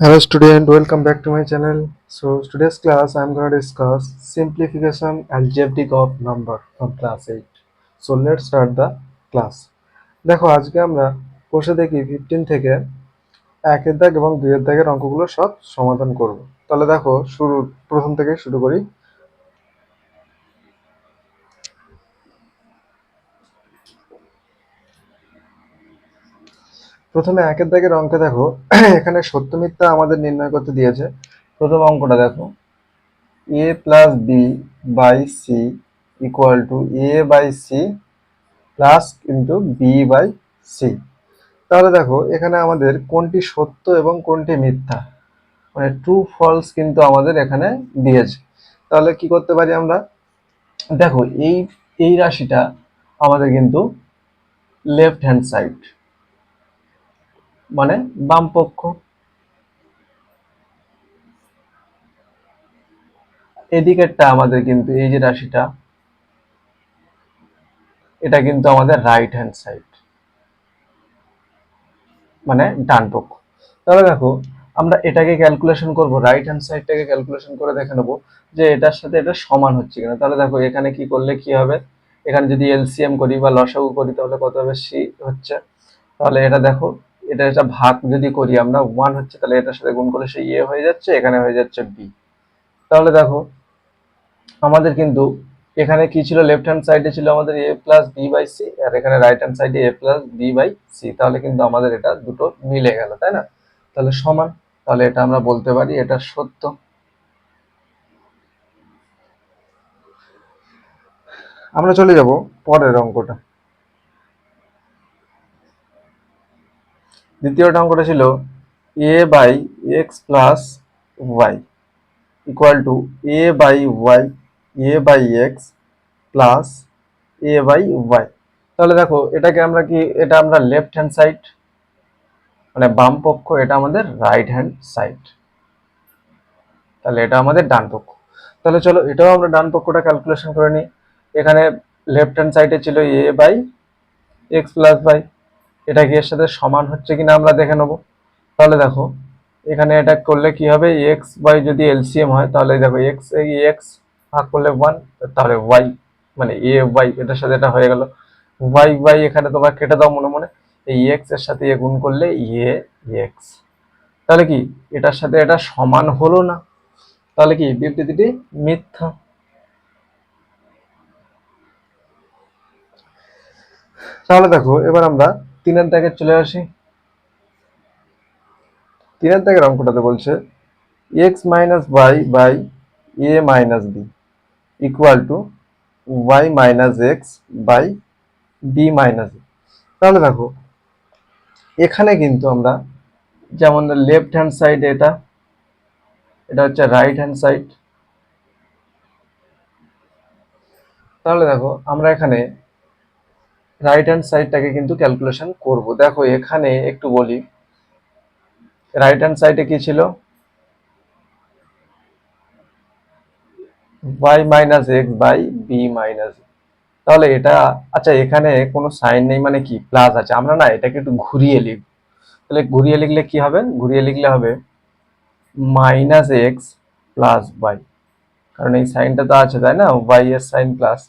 Hello student, welcome back to my channel. So today's class I'm going to discuss simplification algebraic of number from class 8. So let's start the class. দেখো আজকে আমরা কোষে দেখি fifteen থেকে একের দাগ এবং দুইয়ের দাগের অঙ্কগুলো সব সমাধান করব তাহলে দেখো শুরু প্রথম থেকে শুরু করি প্রথমে একের দাগের অঙ্কে দেখো, এখানে সত্য মিথ্যা আমাদের নির্ণয় করতে দিয়েছে। প্রথম অঙ্কটা দেখো। A plus B by C equal to A by C plus কিন্তু বি বাই সি তাহলে দেখো, এখানে আমাদের কোনটি সত্য এবং কোনটি মিথ্যা? মানে ট্রু ফলস কিন্তু আমাদের এখানে দিয়েছে। তাহলে কি করতে পারি আমরা? দেখো, এই এই রাশিটা আমাদের কিন্তু লেফট হ্যান্ড সাইড মানে বাম পক্ষ। এদিকেরটা আমাদের কিন্তু, এই যে রাশিটা, এটা কিন্তু আমাদের রাইট হ্যান্ড সাইড মানে ডান পক্ষ। তাহলে দেখো, আমরা এটাকে ক্যালকুলেশন করব রাইট হ্যান্ড সাইডটাকে ক্যালকুলেশন করে দেখে নেব যে এটার সাথে এটা সমান হচ্ছে কিনা। তাহলে দেখো, এখানে কি করলে কি হবে? এখানে যদি এলসিএম করি বা লসাগু করি, তাহলে কত হবে? সি হচ্ছে। তাহলে এটা দেখো এটা এটা ভাগ যদি করি আমরা ওয়ান হচ্ছে, তাহলে এটার সাথে গুণ করলে সে ইয়ে হয়ে যাচ্ছে, এখানে হয়ে যাচ্ছে বি তাহলে দেখো, আমাদের কিন্তু এখানে কি ছিল? লেফট হ্যান্ড সাইডে ছিল আমাদের A plus B by C আর এখানে রাইট হ্যান্ড সাইডে A plus B by C তাহলে কিন্তু আমাদের এটা দুটো মিলে গেল, তাই না? তাহলে সমান, তাহলে এটা আমরা বলতে পারি এটা সত্য। আমরা চলে যাব পরের অঙ্কটা। দ্বিতীয় অঙ্কটা ছিল? A by X plus Y equal to A by Y A by X plus A by Y তাহলে দেখো, এটাকে আমরা কি, এটা আমরা লেফট হ্যান্ড সাইড মানে বাম পক্ষ, এটা আমাদের রাইট হ্যান্ড সাইড তাহলে এটা আমাদের ডান পক্ষ। তাহলে চলো, এটাও আমরা ডান পক্ষটা ক্যালকুলেশন করে নিই। এখানে লেফট হ্যান্ড সাইডে ছিল A by X plus by এটা কি এর সাথে সমান হচ্ছে কিনা আমরা দেখে নেব। তাহলে দেখো, এখানে এটা করলে কি হবে? এক্স বাই যদি এলসিএম হয়, তাহলে দেখো এক্স এক্স ভাগ করলে ওয়ান তাহলে ওয়াই মানে এ ওয়াই এটার সাথে এটা হয়ে গেল। ওয়াই ওয়াই এখানে তোমরা কেটে দাও মনে মনে। এই এক্সের সাথে এ গুণ করলে এ এক্স তাহলে কি, এটার সাথে এটা সমান হলো না? তাহলে কি বিবৃতিটি মিথ্যা। তাহলে দেখো, এবার আমরা তিনের দাগে চলে আসি। তিনের দাগের অঙ্কটাতে বলছে X minus Y by A minus B equal to Y minus X by B minus তাহলে দেখো, এখানে কিন্তু আমরা যেমন লেফট হ্যান্ড সাইড এটা এটা হচ্ছে রাইট হ্যান্ড সাইড তাহলে দেখো, আমরা এখানে রাইট হ্যান্ড সাইডটাকে কিন্তু ক্যালকুলেশন করব। দেখো, এখানে একটু বলি। রাইট হ্যান্ড সাইডে কি ছিল? Y minus X by B minus তাহলে এটা আচ্ছা এখানে কোনো সাইন নেই মানে কি? প্লাস আছে। আমরা না এটাকে একটু ঘুরিয়ে লিখব। তাহলে ঘুরিয়ে লিখলে কি হবে? ঘুরিয়ে লিখলে হবে মাইনাস এক্স প্লাস ওয়াই কারণ এই সাইনটা তো আছে, তাই না? ওয়াই এর সাইন প্লাস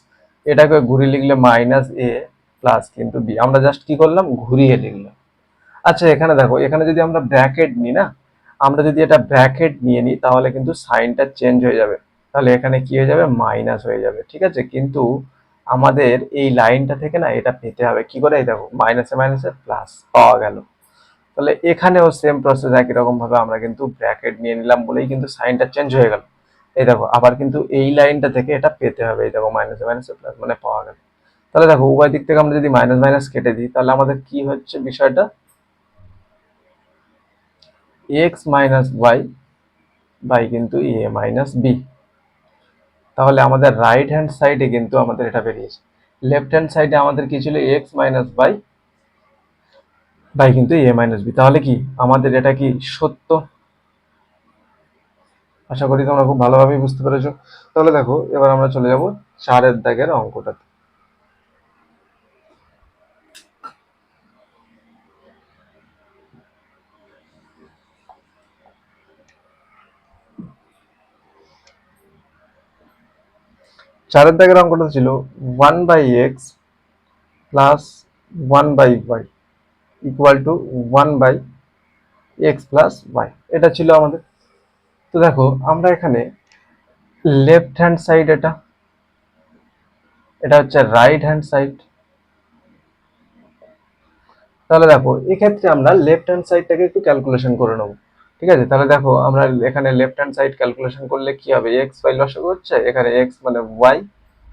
এটাকে ঘুরিয়ে লিখলে মাইনাস এ প্লাস কিন্তু বি আমরা জাস্ট কি করলাম? ঘুরিয়ে লিখলাম। আচ্ছা এখানে দেখো, এখানে যদি আমরা ব্র্যাকেট নিই না, আমরা যদি এটা ব্র্যাকেট নিয়ে নিই, তাহলে কিন্তু সাইনটা চেঞ্জ হয়ে যাবে। তাহলে এখানে কি হয়ে যাবে? মাইনাস হয়ে যাবে, ঠিক আছে? কিন্তু আমাদের এই লাইনটা থেকে না এটা পেতে হবে। কি করে? এই দেখো মাইনাসে মাইনাসে প্লাস পাওয়া গেল। তাহলে এখানেও সেম প্রসেস একই রকম ভাবে আমরা কিন্তু ব্র্যাকেট নিয়ে নিলাম বলেই কিন্তু সাইনটা চেঞ্জ হয়ে গেল। এই দেখো, আবার কিন্তু এই লাইনটা থেকে এটা পেতে হবে। এই দেখো মাইনাসে মাইনাসে প্লাস মানে পাওয়া গেল। তাহলে দেখো, উভয় দিক থেকে আমরা যদি মাইনাস মাইনাস কেটে দিই, তাহলে আমাদের কি হচ্ছে বিষয়টা? এক্স মাইনাস ওয়াই বাই কিন্তু এ মাইনাস বি তাহলে আমাদের রাইট হ্যান্ড সাইডে কিন্তু আমাদের এটা বেরিয়েছে। লেফট হ্যান্ড সাইডে আমাদের কি ছিল? এক্স মাইনাস বাই বাই কিন্তু এ মাইনাস বি তাহলে কি? আমাদের এটা কি সত্য? আশা করি তোমরা খুব ভালোভাবেই বুঝতে পেরেছ। তাহলে দেখো, এবার আমরা চলে যাব চারের দাগের অঙ্কটাতে। চারের দাগের অঙ্কটা ছিল one by X plus one by Y equal to one by X plus Y এটা ছিল আমাদের। তো দেখো, আমরা এখানে লেফট হ্যান্ড সাইড এটা এটা হচ্ছে রাইট হ্যান্ড সাইড তাহলে দেখো, এক্ষেত্রে আমরা লেফট হ্যান্ড সাইডটাকে একটু ক্যালকুলেশন করে নেব। ঠিক আছে? তাহলে দেখো, আমরা এখানে লেফট হ্যান্ড সাইড ক্যালকুলেশন করলে কি হবে? এক্স ওয়াই লসক হচ্ছে, এখানে এক্স মানে ওয়াই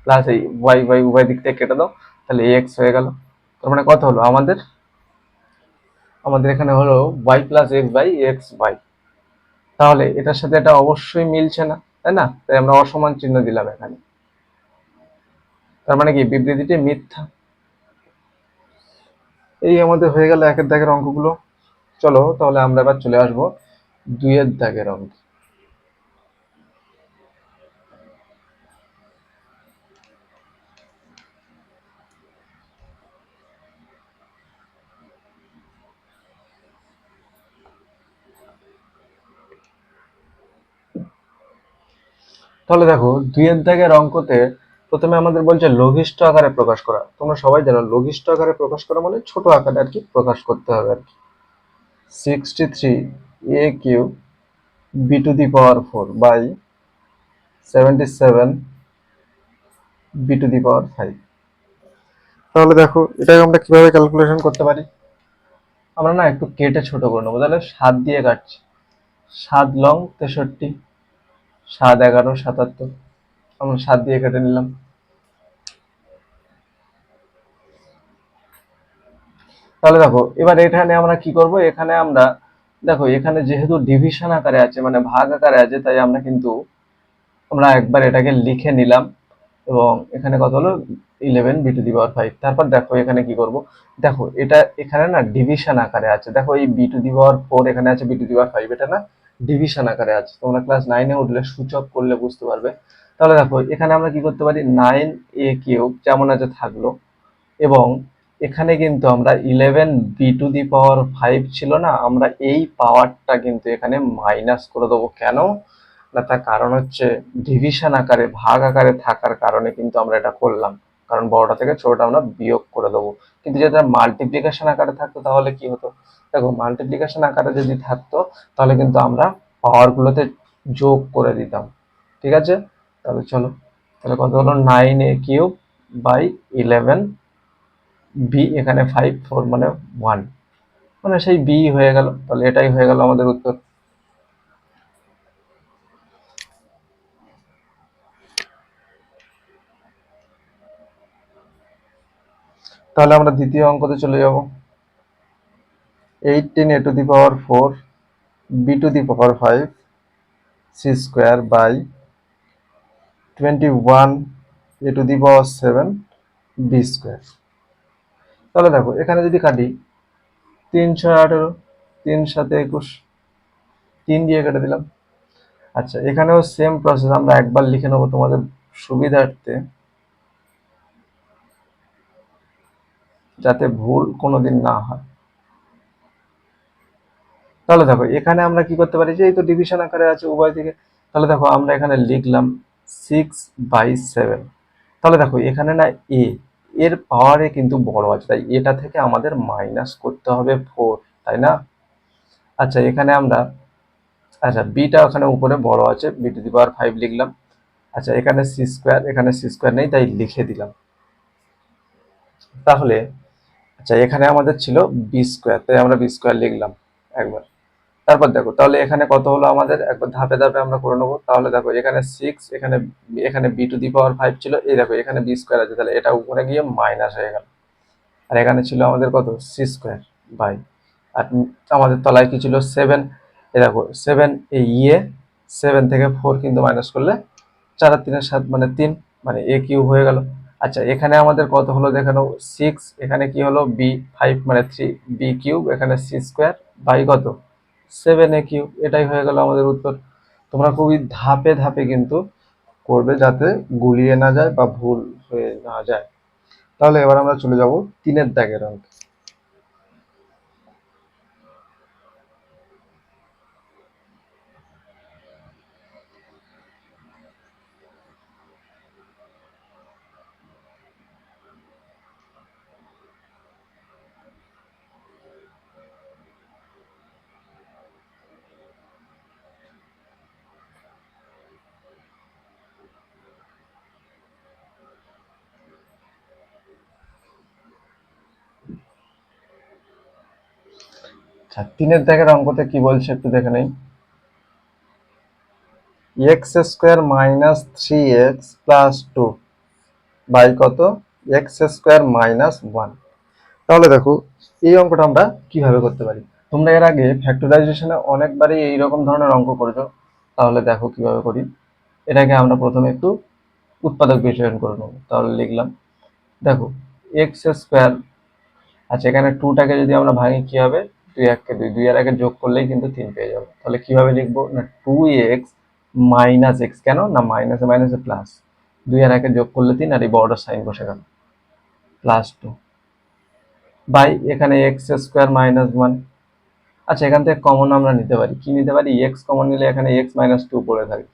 প্লাস এই ওয়াই ওয়াই উভয় দিক থেকে কেটে দাও, তাহলে এক্স হয়ে গেল। তার মানে কত হলো? আমাদের আমাদের এখানে হলো Y plus X by X Y তাহলে এটার সাথে এটা অবশ্যই মিলছে না, তাই না? তাই আমরা অসমান চিহ্ন দিলাম এখানে। তার মানে কি? বিবৃতিটি মিথ্যা। এই আমাদের হয়ে গেল একের দাগের অঙ্কগুলো। চলো, তাহলে আমরা এবার চলে আসব। দুইয়ের দাগের অঙ্ক। তাহলে দেখো, দুইয়ের দাগের অঙ্কতে প্রথমে আমাদের বলছে লঘিষ্ঠ আকারে প্রকাশ করা। তোমরা সবাই জানো, লঘিষ্ঠ আকারে প্রকাশ করা মানে ছোট আকারে আর কি প্রকাশ করতে হবে আর কি। Sixty three A cube B to the power four by seventy seven B to the power five তাহলে দেখো এটাকে আমরা কীভাবে ক্যালকুলেশন করতে পারি? আমরা না একটু কেটে ছোট করে নেব। তাহলে সাত দিয়ে কাটছি। সাত লং তেষট্টি সাত এগারো সাতাত্তর। আমরা সাত দিয়ে কেটে নিলাম। তাহলে দেখো এবার এখানে আমরা কি করব? এখানে আমরা দেখো, এখানে যেহেতু ডিভিশন আকারে আছে মানে ভাগ আকারে আছে, তাই আমরা কিন্তু আমরা একবার এটাকে লিখে নিলাম এবং এখানে কত হলো? Eleven B to the power five তারপর দেখো, এখানে কি করব? দেখো, এটা এখানে না ডিভিশন আকারে আছে। দেখো, এই B to the power four এখানে আছে B to the power five এটা না ডিভিশন আকারে আছে। তোমরা ক্লাস নাইনে উঠলে সূচক করলে বুঝতে পারবে। তাহলে দেখো, এখানে আমরা কি করতে পারি? নাইন এ কিউব যেমন আছে থাকল এবং এখানে কিন্তু আমরা eleven B to the power five ছিল না, আমরা এই পাওয়ারটা কিন্তু এখানে মাইনাস করে দেবো। কেন? না, তার কারণ হচ্ছে ডিভিশন আকারে, ভাগ আকারে থাকার কারণে কিন্তু আমরা এটা করলাম। কারণ বড়টা থেকে ছোটটা আমরা বিয়োগ করে দেবো। কিন্তু যদি মাল্টিপ্লিকেশন আকারে থাকতো তাহলে কি হতো? দেখো মাল্টিপ্লিকেশন আকারে যদি থাকতো, তাহলে কিন্তু আমরা পাওয়ারগুলোতে যোগ করে দিতাম। ঠিক আছে? তাহলে চলো। তাহলে কত হলো? Nine A cube by eleven B এখানে ফাইভ ফোর মানে ওয়ান মানে সেই বি হয়ে গেল, তাহলে এটাই হয়ে গেল আমাদের উত্তর। তাহলে আমরা দ্বিতীয় অঙ্কতে চলে যাব। Eighteen A to the power four B to the power five C square by twenty one A to the power seven B square তাহলে দেখো, এখানে যদি কাটি, তিন ছয় আঠেরো, তিন সাথে একুশ, তিন দিয়ে কেটে দিলাম। আচ্ছা এখানেও সেম প্রসেস আমরা একবার লিখে নেব তোমাদের সুবিধার্থে। যাতে ভুল কোনোদিন না হয়। তাহলে দেখো, এখানে আমরা কি করতে পারি? যে এই তো ডিভিশন আকারে আছে উভয় দিকে, তাহলে দেখো, আমরা এখানে লিখলাম সিক্স বাই সেভেন তাহলে দেখো, এখানে না এ এর পাওয়ারে কিন্তু বড় আছে, তাই এটা থেকে আমাদের মাইনাস করতে হবে ফোর তাই না? আচ্ছা এখানে আমরা আচ্ছা বিটা ওখানে উপরে বড় আছে B to the power five লিখলাম। আচ্ছা এখানে সি স্কোয়ার এখানে সি স্কোয়ার নেই, তাই লিখে দিলাম। তাহলে আচ্ছা এখানে আমাদের ছিল বি স্কোয়ার তাই আমরা বি স্কোয়ার লিখলাম একবার। তারপর দেখো, তাহলে এখানে কত হলো আমাদের? একবার ধাপে ধাপে আমরা করে নেব। তাহলে দেখো, এখানে সিক্স এখানে এখানে B to the power five ছিল। এই দেখো, এখানে বি স্কোয়ার আছে। তাহলে এটা উপরে গিয়ে মাইনাস হয়ে গেল। আর এখানে ছিল আমাদের কত? সি স্কোয়ার বাই আর আমাদের তলায় কি ছিল? সেভেন এ দেখো সেভেন এই ইয়ে সেভেন থেকে ফোর কিন্তু মাইনাস করলে চার আর তিনের সাত মানে তিন মানে এ কিউ হয়ে গেল। আচ্ছা এখানে আমাদের কত হলো দেখানো সিক্স এখানে কি হলো? বি ফাইভ মানে থ্রি বি কিউব এখানে সি স্কোয়ার বাই কত? সেভেন এ কিউ এটাই হয়ে গেল আমাদের উত্তর। তোমরা খুবই ধাপে ধাপে কিন্তু করবে যাতে গুলিয়ে না যায় বা ভুল হয়ে না যায়। তাহলে এবার আমরা চলে যাব তিনের দাগের অঙ্ক। আচ্ছা তিনের দাগের অঙ্কতে কি বলছে একটু দেখে নেই। X square minus three X plus two by কত? এক্স স্কোয়ার মাইনাস ওয়ান তাহলে দেখো, এই অঙ্কটা আমরা কীভাবে করতে পারি? তোমরা এর আগে ফ্যাক্টরাইজেশনে অনেকবারই এইরকম ধরনের অঙ্ক করেছ। তাহলে দেখো কীভাবে করি। এটাকে আমরা প্রথমে একটু উৎপাদক বিশ্লেষণ করে নেব। তাহলে লিখলাম, দেখো এক্স স্কোয়ার আচ্ছা এখানে টুটাকে যদি আমরা ভাঙি, কি হবে? দুই এককে দুই দুই আর একে যোগ করলেই কিন্তু তিন পেয়ে যাব। তাহলে কীভাবে লিখব? না টু এক্স মাইনাস এক্স কেন? না মাইনাসে মাইনাসে প্লাস দুই আর একে যোগ করলে তিন, আর এই বড়টার সাইন বসে গেল। প্লাস টু বাই এখানে এক্স স্কোয়ার মাইনাস ওয়ান আচ্ছা এখান থেকে কমন আমরা নিতে পারি। কি নিতে পারি? এক্স কমন নিলে এখানে এক্স মাইনাস টু পড়ে থাকে।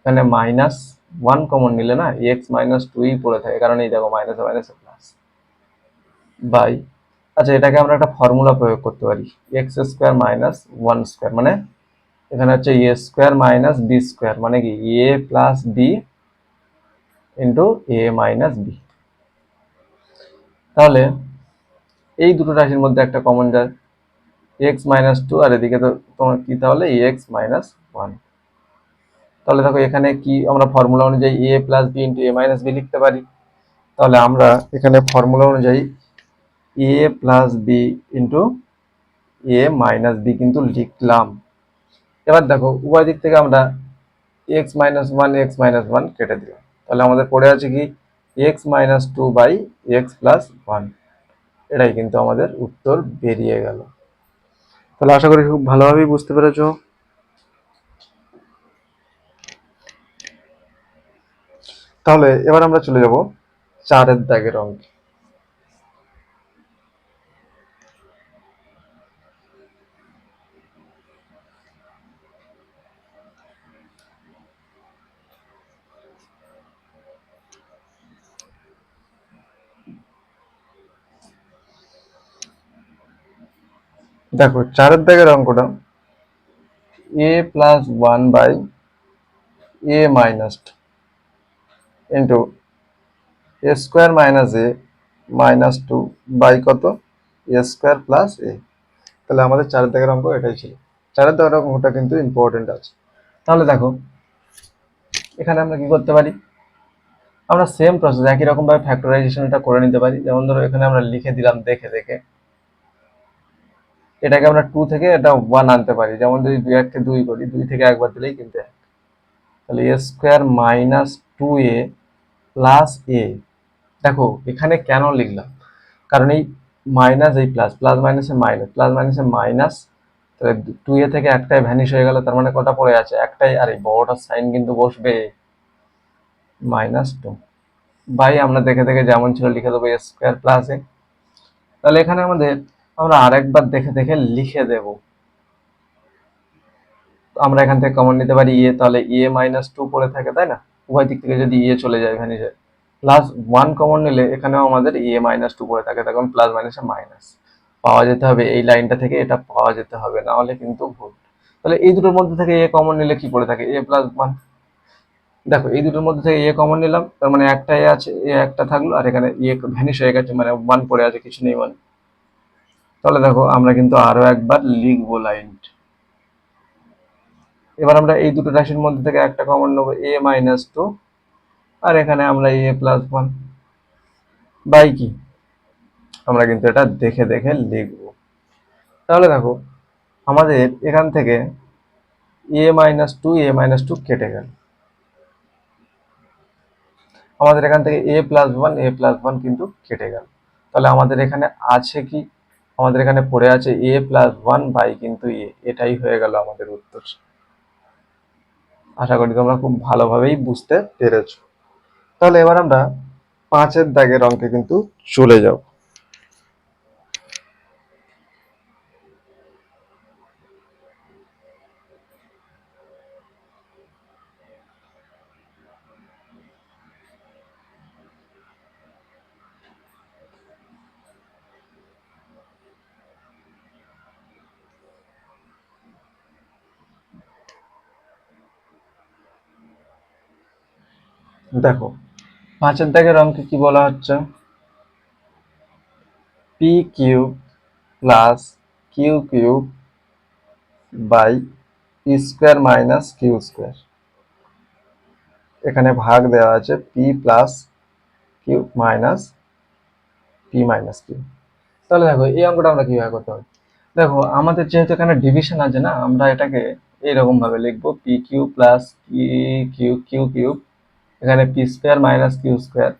এখানে মাইনাস ওয়ান কমন নিলে না এক্স মাইনাস টুই পড়ে থাকে। কারণ এই দেখো মাইনাসে মাইনাসে প্লাস বাই আচ্ছা এটাকে আমরা একটা ফর্মুলা প্রয়োগ করতে পারি। X square minus one square মানে এখানে হচ্ছে A square minus B square মানে কি? A plus B into A minus B তাহলে এই দুটো রাশির মধ্যে একটা কমন যায়। এক্স মাইনাস টু আর এদিকে তো তোমার কি তাহলে? এক্স মাইনাস ওয়ান তাহলে দেখো, এখানে কি আমরা ফর্মুলা অনুযায়ী A plus B into A minus B লিখতে পারি। তাহলে আমরা এখানে ফর্মুলা অনুযায়ী A plus B into A minus B কিন্তু লিখলাম। এবার দেখো, উভয় দিক থেকে আমরা X minus one X minus one কেটে দিলাম। তাহলে আমাদের পড়ে আছে কি? X minus two by X plus one এটাই কিন্তু আমাদের উত্তর বেরিয়ে গেল। তাহলে আশা করি খুব ভালোভাবেই বুঝতে পেরেছ। তাহলে এবার আমরা চলে যাব চারের দাগের অঙ্কে। দেখো, চারের দাগের অঙ্কটা A plus one by A minus into A square minus A minus two by কত? এ স্কোয়ার প্লাস এ তাহলে আমাদের চারের দাগের অঙ্ক এটাই ছিল। চারের দাগের অঙ্কটা কিন্তু ইম্পর্টেন্ট আছে। তাহলে দেখো, এখানে আমরা কি করতে পারি? আমরা সেম প্রসেস একই রকম ভাবে ফ্যাক্টরাইজেশনটা করে নিতে পারি। যেমন ধরো, এখানে আমরা লিখে দিলাম দেখে দেখে। এটাকে আমরা টু থেকে এটা ওয়ান আনতে পারি। যেমন যদি দুই এককে দুই করি, দুই থেকে একবার দিলেই কিন্তু এক। তাহলে A square minus two A plus A দেখো, এখানে কেন লিখলাম? কারণ এই মাইনাস এই প্লাস প্লাস মাইনাসে মাইনাস প্লাস মাইনাসে মাইনাস তাহলে টু এ থেকে একটাই ভ্যানিশ হয়ে গেল, তার মানে কটা পড়ে আছে? একটাই। আর এই বড়টার সাইন কিন্তু বসবে। মাইনাস টু বাই আমরা দেখে দেখে যেমন ছিল লিখে দেবো এ স্কোয়ার প্লাস এ তাহলে এখানে আমাদের আমরা আরেকবার দেখে দেখে লিখে দেব। আমরা এখান থেকে কমন নিতে পারি ইয়ে তাহলে ইয়ে মাইনাস টু পড়ে থাকে, তাই না? উভয় দিক থেকে যদি ইয়ে চলে যায়, এখানে যায়। প্লাস ওয়ান কমন নিলে এখানেও আমাদের ইয়ে মাইনাস টু পড়ে থাকে তখন প্লাস মাইনাসে মাইনাস পাওয়া যেতে হবে এই লাইনটা থেকে, এটা পাওয়া যেতে হবে, না হলে কিন্তু ভুল। তাহলে এই দুটোর মধ্যে থেকে এ কমন নিলে কি পড়ে থাকে? এ প্লাস ওয়ান দেখো, এই দুটোর মধ্যে থেকে এ কমন নিলাম, তার মানে একটা এ আছে এ একটা থাকল, আর এখানে ইয়ে ভ্যানিশ হয়ে গেছে মানে ওয়ান পড়ে আছে, কিছু নেই মানে। তাহলে দেখো, আমরা কিন্তু আরও একবার লিখব লাইনটা এবার আমরা এই দুটো রাশির মধ্যে থেকে একটা কমন নেব এ মাইনাস টু আর এখানে আমরা এ প্লাস ওয়ান বাই কি? আমরা কিন্তু এটা দেখে দেখে লিখব। তাহলে দেখো, আমাদের এখান থেকে A minus two A minus two কেটে গেল। আমাদের এখান থেকে A plus one A plus one কিন্তু কেটে গেল। তাহলে আমাদের এখানে আছে কি? আমাদের এখানে পড়ে আছে এ প্লাস ওয়ান বাই কিন্তু এ এটাই হয়ে গেল আমাদের উত্তর। আশা করি তোমরা খুব ভালোভাবেই বুঝতে পেরেছ। তাহলে এবার আমরা পাঁচের দাগের অঙ্কে কিন্তু চলে যাব। দেখো, পাঁচের দাগের অঙ্কে কি বলা হচ্ছে? P cube plus Q cube by P square minus Q square এখানে ভাগ দেওয়া আছে P plus Q minus P minus Q তাহলে দেখো, এই অঙ্কটা আমরা কীভাবে করতে পারি? দেখো, আমাদের যেহেতু এখানে ডিভিশন আছে না, আমরা এটাকে এইরকম ভাবে লিখব P Q plus P Q Q cube এখানে P square minus Q square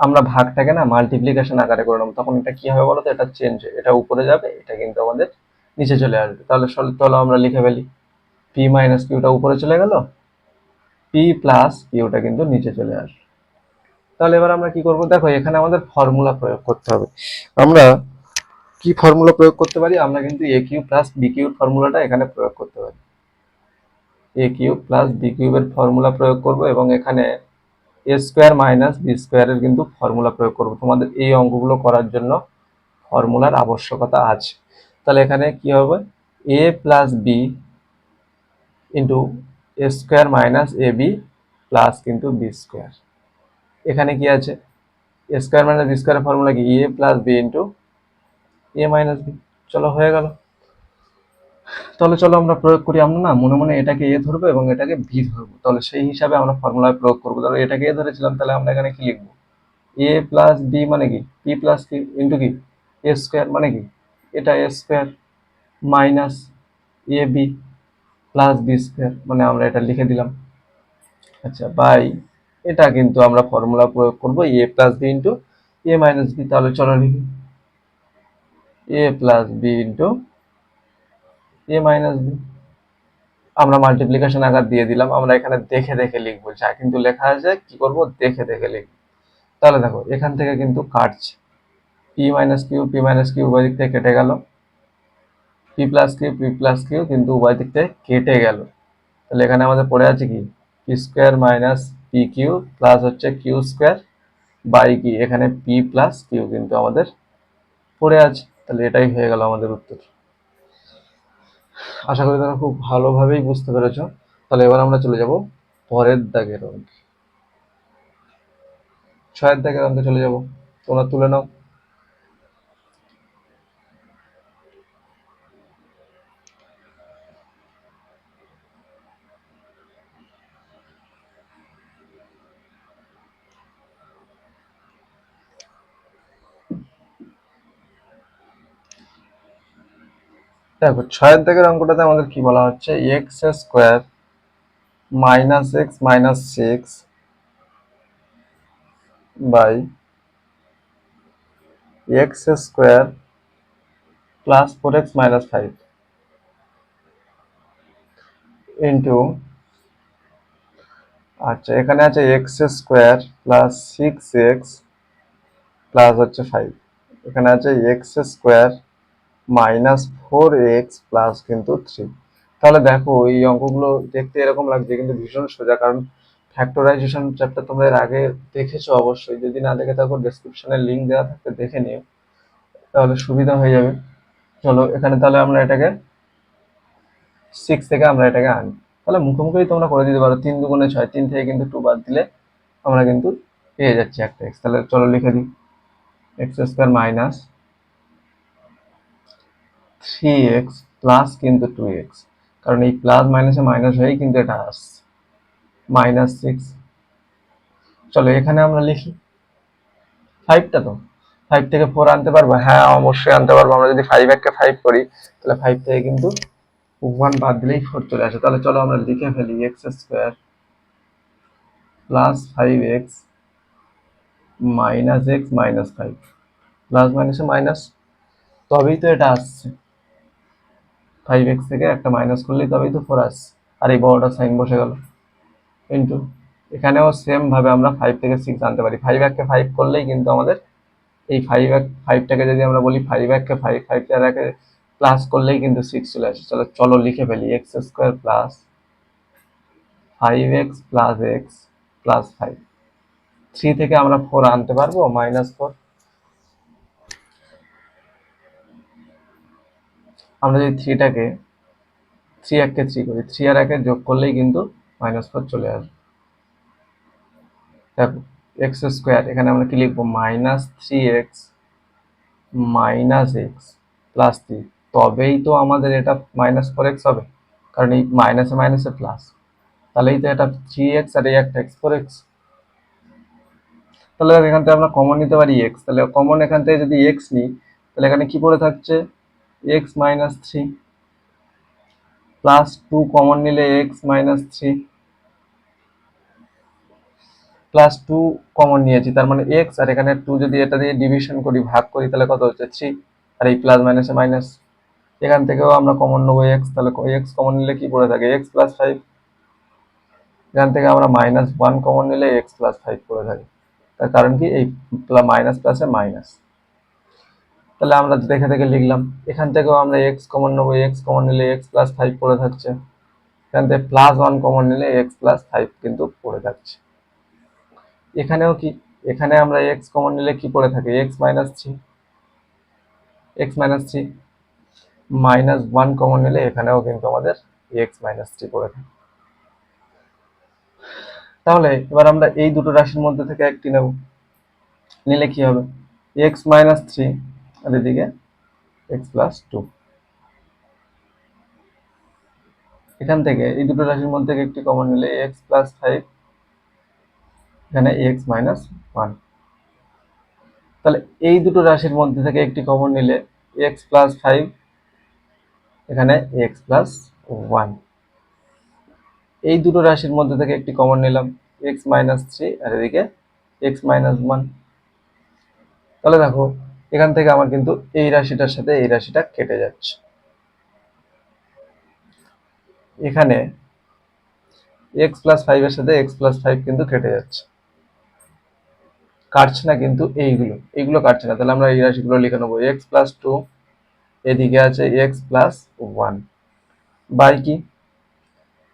আমরা ভাগটাকে না মাল্টিপ্লিকেশন আকারে করে নেব। তখন এটা কি হবে বলো তো এটা চেঞ্জ এটা উপরে যাবে, এটা কিন্তু আমাদের নিচে চলে আসবে। তাহলে চলো আমরা লিখে ফেলি। পি মাইনাস কিউটা উপরে চলে গেল পি প্লাস কিউটা কিন্তু নিচে চলে আসবে। তাহলে এবার আমরা কি করব? দেখো, এখানে আমাদের ফর্মুলা প্রয়োগ করতে হবে। আমরা কি ফর্মুলা প্রয়োগ করতে পারি? আমরা কিন্তু এ কিউ প্লাস বি কিউর ফর্মুলাটা এখানে প্রয়োগ করতে পারি। এ কিউ প্লাস বি কিউবের ফর্মুলা প্রয়োগ করব এবং এখানে এ স্কোয়ার মাইনাস বি স্কোয়ারের কিন্তু ফর্মুলা প্রয়োগ করব। তোমাদের এই অঙ্কগুলো করার জন্য ফর্মুলার আবশ্যকতা আছে। তাহলে এখানে কি হবে? A plus B into A square minus A B plus কিন্তু বি স্কোয়ার এখানে কি আছে? এ স্কোয়ার মাইনাস বি স্কোয়ারের ফর্মুলা কি? A plus B into A minus B চলো, হয়ে গেল। তাহলে চলো আমরা প্রয়োগ করি, আমরা না মনে মনে এটাকে এ ধরবো এবং এটাকে বি ধরবো। তাহলে সেই হিসাবে আমরা ফর্মুলায় প্রয়োগ করব। তাহলে এটাকে এ ধরেছিলাম, তাহলে আমরা এখানে কি লিখব? এ প্লাস বি মানে কি? পি প্লাস কি ইন্টু কি? এ স্কোয়ার মানে কি? এটা A square minus A B plus B square মানে আমরা এটা লিখে দিলাম। আচ্ছা বাই। এটা কিন্তু আমরা ফর্মুলা প্রয়োগ করব A plus B into A minus B তাহলে চলো লিখি। A plus B into A minus B আমরা মাল্টিপ্লিকেশন আকার দিয়ে দিলাম, আমরা এখানে দেখে দেখে লিখব। যা কিন্তু লেখা আছে, কি করব? দেখে দেখে লিখব। তাহলে দেখো, এখান থেকে কিন্তু কাটছে। P minus Q P minus Q উভয় দিক থেকে কেটে গেল। P plus Q P plus Q কিন্তু উভয় দিক থেকে কেটে গেল। তাহলে এখানে আমাদের পড়ে আছে কি? P square minus P Q plus হচ্ছে কিউ স্কোয়ার বাই কি এখানে পি প্লাস কিউ কিন্তু আমাদের পড়ে আছে। তাহলে এটাই হয়ে গেল আমাদের উত্তর। আশা করি তোমরা খুব ভালোভাবেই বুঝতে পেরেছ। তাহলে এবার আমরা চলে যাব পরের দাগের অঙ্কে। ছয়ের দাগের অঙ্কে চলে যাব। তোমরা তুলে নাও। দেখো, ছয়ের দাগের অঙ্কটাতে আমাদের কি বলা হচ্ছে? X square minus X minus six by X square plus four X minus five into আচ্ছা এখানে আছে X square plus six X plus হচ্ছে ফাইভ এখানে আছে X square minus four X plus কিন্তু থ্রি। তাহলে দেখো, এই অঙ্কগুলো দেখতে এরকম লাগছে, কিন্তু ভীষণ সোজা, কারণ ফ্যাক্টরাইজেশন চ্যাপ্টার তোমরা এর আগে দেখেছ অবশ্যই। যদি না দেখে থাকো ডেসক্রিপশনে লিঙ্ক দেওয়া থাকবে দেখে নিও, তাহলে সুবিধা হয়ে যাবে। চলো, এখানে তাহলে আমরা এটাকে সিক্স থেকে আমরা এটাকে আনি। তাহলে মুখোমুখি তোমরা করে দিতে পারো, তিন দুগুণে ছয়, তিন থেকে কিন্তু টু বাদ দিলে আমরা কিন্তু পেয়ে যাচ্ছি একটা এক্স তাহলে চলো লিখে দিই X square minus three X plus কিন্তু টু এক্স কারণ এই প্লাস মাইনাসে মাইনাস হয়েই কিন্তু এটা আসছে। মাইনাস সিক্স চলো, এখানে আমরা লিখি। ফাইভটা তো। ফাইভ থেকে ফোর আনতে পারব? হ্যাঁ অবশ্যই আনতে পারব। আমরা যদি ফাইভ এককে ফাইভ করি, তাহলে ফাইভ থেকে কিন্তু ওয়ান বাদ দিলেই ফোর চলে আসে। তাহলে চলো আমরা লিখে ফেলি X square plus five X minus X minus five plus মাইনাসে মাইনাস তবেই তো এটা আসছে। ফাইভ এক্স থেকে একটা মাইনাস করলেই তবেই তো ফোর আস আর এই বড়টা সাইন বসে গেল। ইন্টু এখানেও সেমভাবে আমরা ফাইভ থেকে সিক্স আনতে পারি। ফাইভ এককে ফাইভ করলেই কিন্তু আমাদের এই ফাইভ এক ফাইভটাকে যদি আমরা বলি ফাইভ এককে ফাইভ ফাইভ চার একে প্লাস করলেই কিন্তু সিক্স চলে আসে। চলো চলো লিখে ফেলি। X square plus five X plus X plus five three থেকে আমরা ফোর আনতে পারব মাইনাস ফোর আমরা যদি থ্রিটাকে থ্রি এককে থ্রি করি থ্রি আর একে যোগ করলেই কিন্তু মাইনাস ফোর চলে আসবে। দেখো এক্স স্কোয়ার এখানে আমরা কি লিখব? Minus three X minus X plus three তবেই তো আমাদের এটা মাইনাস ফোর এক্স হবে, কারণ এই মাইনাসে মাইনাসে প্লাস তাহলেই তো এটা থ্রি এক্স আর এই একটা এক্স ফোর এক্স তাহলে এখান থেকে আমরা কমন নিতে পারি এক্স তাহলে কমন এখান থেকে যদি এক্স নিই, তাহলে এখানে কি পড়ে থাকছে? X minus three plus two common নিলে X minus three plus two common নিয়েছি। তার মানে এক্স আর এখানে টু যদি এটা দিয়ে ডিভিশন করি, ভাগ করি, তাহলে কত হচ্ছে? থ্রি আর এই প্লাস মাইনাসে মাইনাস এখান থেকেও আমরা কমন নেব এক্স তাহলে এক্স কমন নিলে কি পড়ে থাকে? এক্স প্লাস ফাইভ এখান থেকে আমরা মাইনাস ওয়ান কমন নিলে এক্স প্লাস ফাইভ পড়ে থাকে। তার কারণ কি? এই মাইনাস প্লাসে মাইনাস তাহলে আমরা দেখে দেখে লিখলাম। এখান থেকেও আমরা এক্স কমন নেব এক্স কমন নিলে এক্স প্লাস ফাইভ পড়ে থাকছে। এখান থেকে প্লাস ওয়ান কমন নিলে এক্স প্লাস ফাইভ কিন্তু পড়ে থাকছে। এখানেও কি? এখানে আমরা এক্স কমন নিলে কি পড়ে থাকে? X minus three X minus three minus one common নিলে এখানেও কিন্তু আমাদের এক্স মাইনাস থ্রি পড়ে থাকে। তাহলে এবার আমরা এই দুটো রাশির মধ্যে থেকে একটি নেব। নিলে কি হবে? এক্স মাইনাস থ্রি আর এদিকে এক্স প্লাস টু এখান থেকে এই দুটো রাশির মধ্যে একটি কমন নিলে এক্স প্লাস ফাইভ এখানে এক্স মাইনাস ওয়ান তাহলে এই দুটো রাশির মধ্যে থেকে একটি কমন নিলে এক্স প্লাস ফাইভ এখানে এক্স প্লাস ওয়ান এই দুটো রাশির মধ্যে থেকে একটি কমন নিলাম এক্স মাইনাস থ্রি আর এদিকে এক্স মাইনাস ওয়ান তাহলে দেখো এখান থেকে আমার কিন্তু এই রাশিটার সাথে এই রাশিটা কেটে যাচ্ছে। এখানে এক্স প্লাস ফাইভের সাথে এক্স প্লাস ফাইভ কিন্তু কেটে যাচ্ছে। কাটছে না কিন্তু এইগুলো এইগুলো কাটছে না। তাহলে আমরা এই রাশিগুলো লিখে নেব এক্স প্লাস টু এদিকে আছে এক্স প্লাস ওয়ান বাই কি?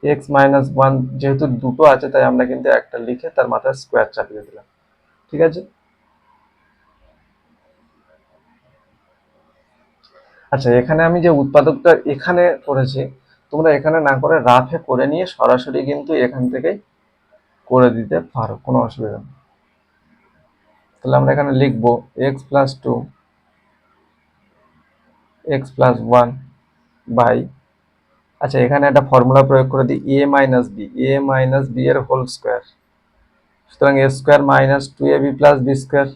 এক্স মাইনাস ওয়ান যেহেতু দুটো আছে, তাই আমরা কিন্তু একটা লিখে তার মাথায় স্কোয়ার চাপিয়ে দিলাম। ঠিক আছে? আচ্ছা এখানে আমি যে উৎপাদকটা এখানে করেছি, তোমরা এখানে না করে রাফে করে নিয়ে সরাসরি কিন্তু এখান থেকে করে দিতে পারো, কোনো অসুবিধা নেই। তাহলে আমরা এখানে লিখব X plus two X plus one by আচ্ছা এখানে একটা ফর্মুলা প্রয়োগ করে দিই A minus B A minus B এর হোল স্কোয়ার সুতরাং A square minus two A B plus B square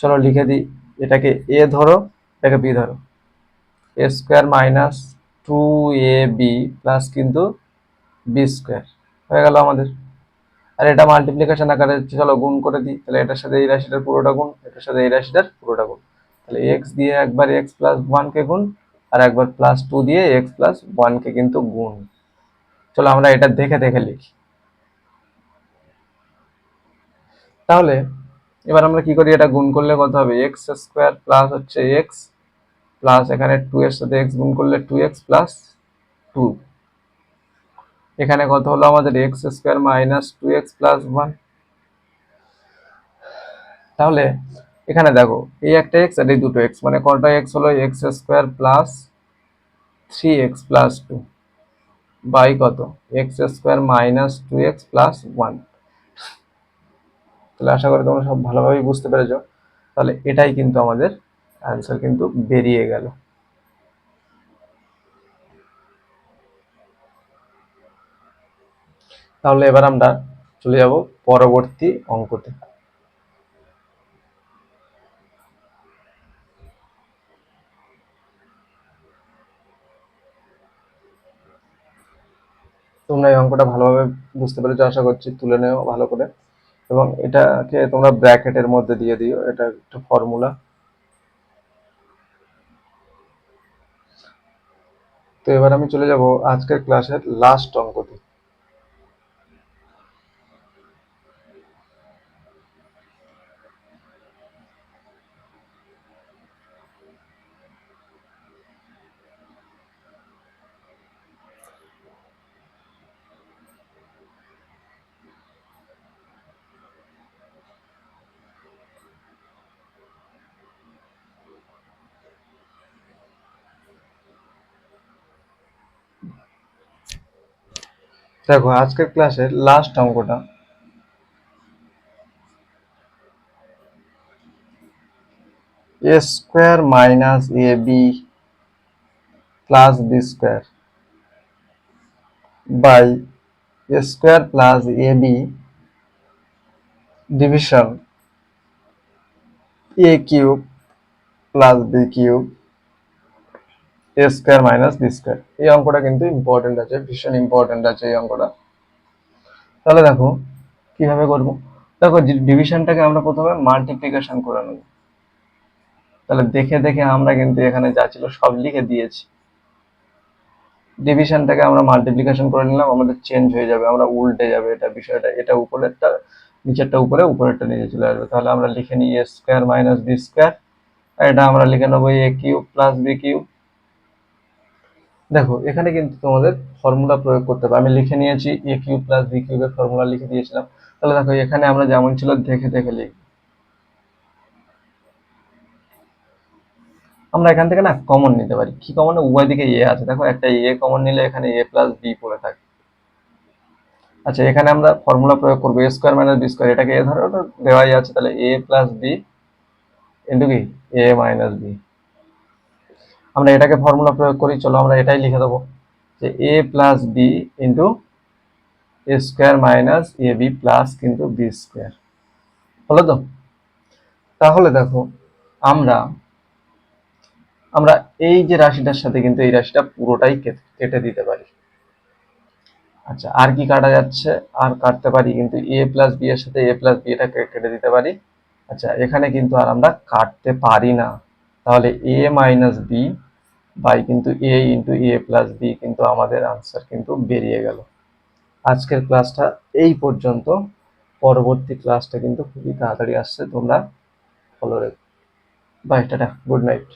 চলো লিখে দিই, এটাকে এ ধরো, এটাকে বি ধরো। A square minus two A B plus কিন্তু বি স্কোয়ার। হয়ে গেল আমাদের। আর এটা মাল্টিপ্লিকেশন আকারে চলো গুণ করে দিই। তাহলে এটার সাথে এই রাশিটার পুরোটা গুণ, এটার সাথে এই রাশিটার পুরোটা গুণ। তাহলে এক্স দিয়ে একবার এক্স প্লাস ওয়ানকে গুণ, আর একবার প্লাস টু দিয়ে এক্স প্লাস ওয়ানকে কিন্তু গুণ। চলো আমরা এটা দেখে দেখে লিখি। তাহলে, এবার আমরা কি করি? এটা গুণ করলে কত হবে? এক্স স্কোয়ার প্লাস হচ্ছে এক্স প্লাস এখানে টু এর সাথে এক্স গুণ করলে টু এক্স প্লাস টু এখানে কত হলো আমাদের X square minus two X plus one তাহলে এখানে দেখো, এই একটা এক্স আর এই দুটো এক্স মানে কটা এক্স হলো X square plus three X plus two by কত? X square minus two X plus one তাহলে আশা করি তোমরা সব ভালোভাবেই বুঝতে পেরেছ। তাহলে এটাই কিন্তু আমাদের অ্যান্সার কিন্তু বেরিয়ে গেল। তাহলে এবার আমরা চলে যাব পরবর্তী অঙ্কতে। তোমরা এই অঙ্কটা ভালোভাবে বুঝতে পেরেছ, আশা করছি তুলে নেও ভালো করে। এবং এটাকে তোমরা ব্র্যাকেটের মধ্যে দিয়ে দিও, এটা একটা ফর্মুলা তো এবার আমি চলে যাব আজকের ক্লাসের লাস্ট অঙ্কতে। দেখো, আজকের ক্লাসের লাস্ট অঙ্কটা। A square minus A B plus B square by A square plus A B division A cube plus B cube A square minus B square এই অঙ্কটা কিন্তু ইম্পর্টেন্ট আছে, ভীষণ ইম্পর্টেন্ট আছে এই অঙ্কটা। তাহলে দেখো, কীভাবে করব? দেখো ডিভিশনটাকে আমরা প্রথমে মাল্টিপ্লিকেশন করে নেব। তাহলে দেখে দেখে আমরা কিন্তু এখানে যা ছিল সব লিখে দিয়েছি। ডিভিশনটাকে আমরা মাল্টিপ্লিকেশন করে নিলাম, আমাদের চেঞ্জ হয়ে যাবে, আমরা উল্টে যাবে এটা বিষয়টা, এটা উপরেরটা, নিচেরটা উপরে, উপরেরটা নিচে চলে আসবে। তাহলে আমরা লিখে নিই A square minus B square এটা আমরা লিখে নেব A cube plus B cube দেখো, এখানে কিন্তু তোমাদের ফর্মুলা প্রয়োগ করতে হবে। আমি লিখে নিয়েছি এ কিউ প্লাস বি কিউবের ফর্মুলা লিখে দিয়েছিলাম। তাহলে দেখো, এখানে আমরা যেমন ছিল দেখে দেখে লিখব। আমরা এখান থেকে না কমন নিতে পারি। কি কমন উভয় দিকে এ আছে। দেখো, একটা এ কমন নিলে এখানে এ প্লাস বি পড়ে থাকে। আচ্ছা এখানে আমরা ফর্মুলা প্রয়োগ করব। A square minus B square এটাকে এ ধরো দেওয়াই আছে। তাহলে এ প্লাস বি ইন্টু কি? এ মাইনাস বি আমরা এটাকে ফর্মুলা প্রয়োগ করি, চলো আমরা এটাই লিখে দেবো যে A plus B into A square minus A B plus কিন্তু বি স্কোয়ার হলো তো? তাহলে দেখো, আমরা আমরা এই যে রাশিটার সাথে কিন্তু এই রাশিটা পুরোটাই কেটে- দিতে পারি। আচ্ছা আর কি কাটা যাচ্ছে? আর কাটতে পারি কিন্তু এ প্লাস বি এর সাথে এ প্লাস বি এটা কেটে দিতে পারি। আচ্ছা এখানে কিন্তু আর আমরা কাটতে পারি না। তাহলে এ মাইনাস বি বাই কিন্তু A into A plus B কিন্তু আমাদের আনসার কিন্তু বেরিয়ে গেল। আজকের ক্লাসটা এই পর্যন্ত। পরবর্তী ক্লাসটা কিন্তু খুবই তাড়াতাড়ি আসছে। তোমরা ফলো রেখো বাই টাটা। Good night